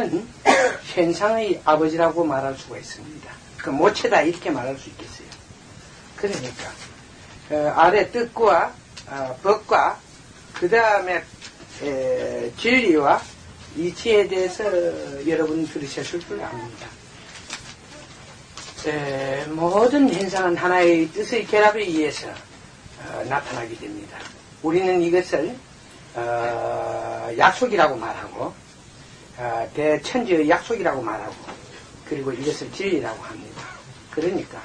현상의 아버지라고 말할 수가 있습니다. 그 모체다 이렇게 말할 수 있겠어요. 그러니까 어, 아래 뜻과 어, 법과 그 다음에 진리와 이치에 대해서 여러분 들으셨을 줄 압니다. 에, 모든 현상은 하나의 뜻의 결합에 의해서 어, 나타나게 됩니다. 우리는 이것을 어, 약속이라고 말하고 어, 대천지의 약속이라고 말하고 그리고 이것을 진리라고 합니다. 그러니까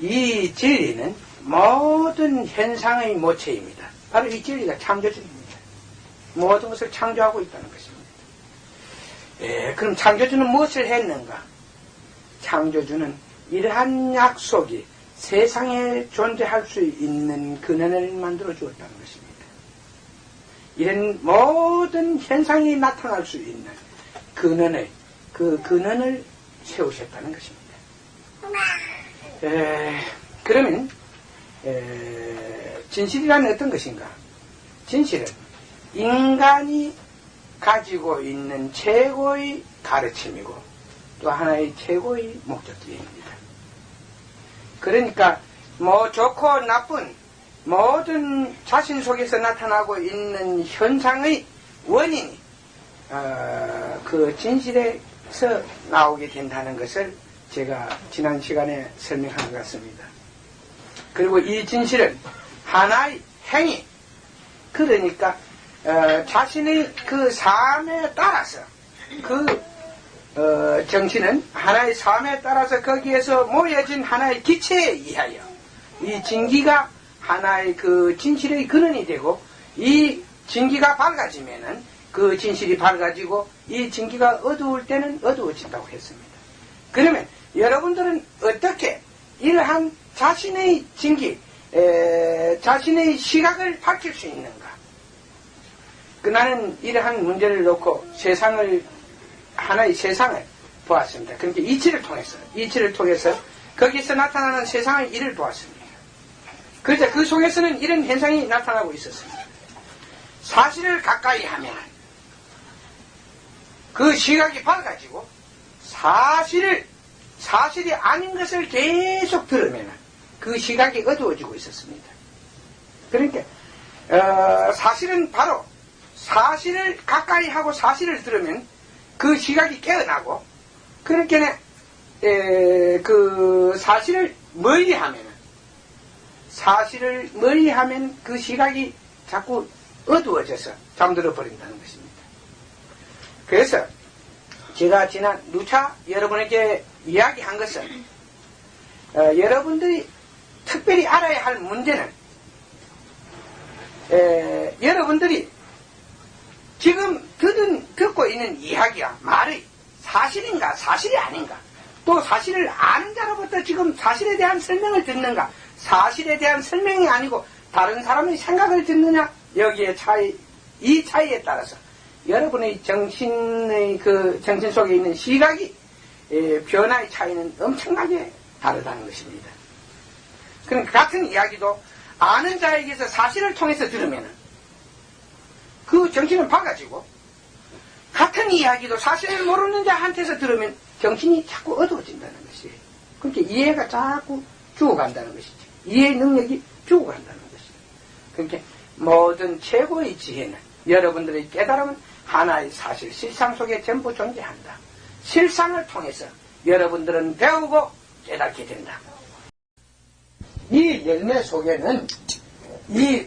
이 진리는 모든 현상의 모체입니다. 바로 이 진리가 창조주입니다. 모든 것을 창조하고 있다는 것입니다. 예, 그럼 창조주는 무엇을 했는가? 창조주는 이러한 약속이 세상에 존재할 수 있는 근원을 만들어 주었다는 것입니다. 이런 모든 현상이 나타날 수 있는 근원을, 그 근원을 세우셨다는 것입니다. 에, 그러면, 에, 진실이란 어떤 것인가? 진실은 인간이 가지고 있는 최고의 가르침이고 또 하나의 최고의 목적지입니다. 그러니까 뭐 좋고 나쁜 모든 자신 속에서 나타나고 있는 현상의 원인이 어, 그 진실에서 나오게 된다는 것을 제가 지난 시간에 설명한 것 같습니다. 그리고 이 진실은 하나의 행위 그러니까 어, 자신의 그 삶에 따라서 그 어, 정신은 하나의 삶에 따라서 거기에서 모여진 하나의 기체에 의하여 이 진기가 하나의 그 진실의 근원이 되고 이 진기가 밝아지면은 그 진실이 밝아지고 이 진기가 어두울 때는 어두워진다고 했습니다. 그러면 여러분들은 어떻게 이러한 자신의 진기, 에, 자신의 시각을 밝힐 수 있는가? 그 나는 이러한 문제를 놓고 세상을 하나의 세상을 보았습니다. 그러니까 이치를 통해서 이치를 통해서 거기서 나타나는 세상의 일을 보았습니다. 그래서 그 속에서는 이런 현상이 나타나고 있었습니다. 사실을 가까이 하면 그 시각이 밝아지고 사실을 사실이 아닌 것을 계속 들으면 그 시각이 어두워지고 있었습니다. 그러니까 어, 사실은 바로 사실을 가까이 하고 사실을 들으면 그 시각이 깨어나고 그러니까 에, 그 사실을 멀리 하면 사실을 멀리 하면 그 시각이 자꾸 어두워져서 잠들어 버린다는 것입니다. 그래서 제가 지난 누차 여러분에게 이야기한 것은 어, 여러분들이 특별히 알아야 할 문제는 에, 여러분들이 지금 듣은, 듣고 있는 이야기야 말이 사실인가 사실이 아닌가 또 사실을 아는 자로부터 지금 사실에 대한 설명을 듣는가 사실에 대한 설명이 아니고 다른 사람의 생각을 듣느냐 여기에 차이 이 차이에 따라서 여러분의 정신의 그 정신 속에 있는 시각이 에, 변화의 차이는 엄청나게 다르다는 것입니다. 그럼 같은 이야기도 아는 자에게서 사실을 통해서 들으면 그 정신은 밝아지고 같은 이야기도 사실을 모르는 자한테서 들으면 정신이 자꾸 어두워진다는 것이에요. 그렇게 이해가 자꾸 죽어간다는 것이죠. 이해 능력이 죽어간다는 것이에요. 그러니까 모든 최고의 지혜는 여러분들의 깨달음은 하나의 사실, 실상 속에 전부 존재한다. 실상을 통해서 여러분들은 배우고 깨닫게 된다. 이 열매 속에는 이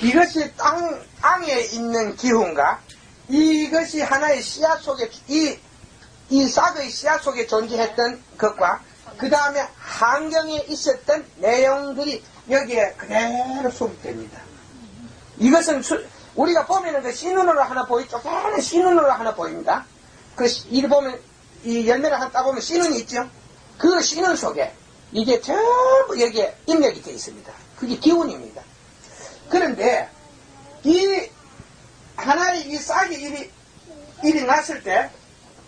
이것이 땅, 땅에 있는 기운과 이것이 하나의 씨앗 속에 이, 이 싹의 씨앗 속에 존재했던 것과 그 다음에 환경에 있었던 내용들이 여기에 그대로 수립됩니다. 이것은 수, 우리가 보면은 그 씨눈으로 하나 보이죠? 걔는 씨눈으로 하나 보입니다. 그, 이 보면, 이 열매를 하나 따보면 씨눈이 있죠? 그 씨눈 속에 이게 전부 여기에 입력이 되어 있습니다. 그게 기운입니다. 그런데 이 하나의 이 싹이 일이 일이 났을 때,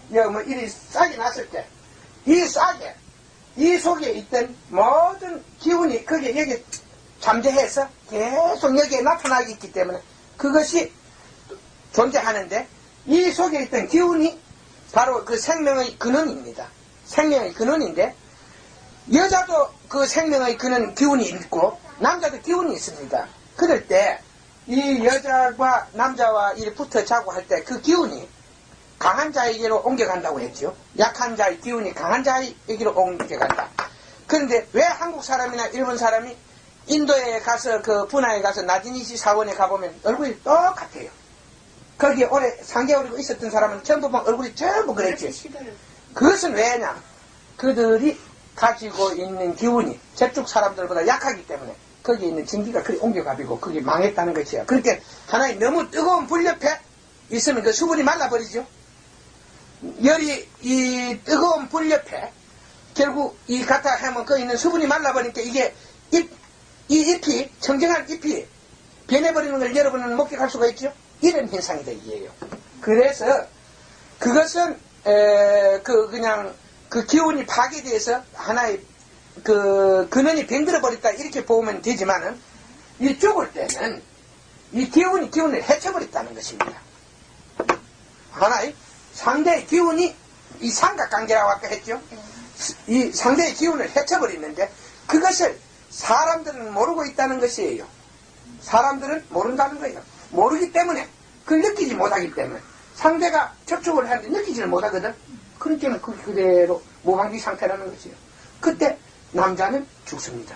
뭐 일이 싹이 났을 때, 이 싹에 이 속에 있던 모든 기운이 거기에 여기 잠재해서 계속 여기에 나타나기 있기 때문에 그것이 존재하는데 이 속에 있던 기운이 바로 그 생명의 근원입니다. 생명의 근원인데 여자도 그 생명의 근원 기운이 있고 남자도 기운이 있습니다. 그럴 때 이 여자와 남자와 이 붙어 자고 할 때 그 기운이 강한 자에게로 옮겨간다고 했죠. 약한 자의 기운이 강한 자에게로 옮겨간다. 그런데 왜 한국 사람이나 일본 사람이 인도에 가서 그 분화에 가서 나지니시 사원에 가보면 얼굴이 똑같아요. 거기에 오래 3개월이고 있었던 사람은 전부 막 얼굴이 전부 그랬지. 그것은 왜냐? 그들이 가지고 있는 기운이 저쪽 사람들보다 약하기 때문에 거기에 있는 증기가 그리 옮겨가지고 그게 망했다는 것이야. 그렇게 하나의 너무 뜨거운 불 옆에 있으면 그 수분이 말라버리죠. 열이 이 뜨거운 불 옆에 결국 이 갖다 하면 그 있는 수분이 말라버리니까 이게 잎, 이 잎이 청정한 잎이 변해버리는 걸 여러분은 목격할 수가 있죠. 이런 현상이다 이게요. 그래서 그것은 에, 그 그냥 그 기운이 파괴돼서 하나의 그 근원이 병들어 버렸다 이렇게 보면 되지만은 이 죽을 때는 이 기운이 기운을 해쳐버렸다는 것입니다. 하나의 상대의 기운이 이 삼각관계라고 아까 했죠. 이 상대의 기운을 해쳐버리는데 그것을 사람들은 모르고 있다는 것이에요. 사람들은 모른다는 거예요. 모르기 때문에 그걸 느끼지 못하기 때문에 상대가 접촉을 하는데 느끼지를 못하거든. 그렇게는 그 그대로 무방비 상태라는 것이에요. 그때 남자는 죽습니다.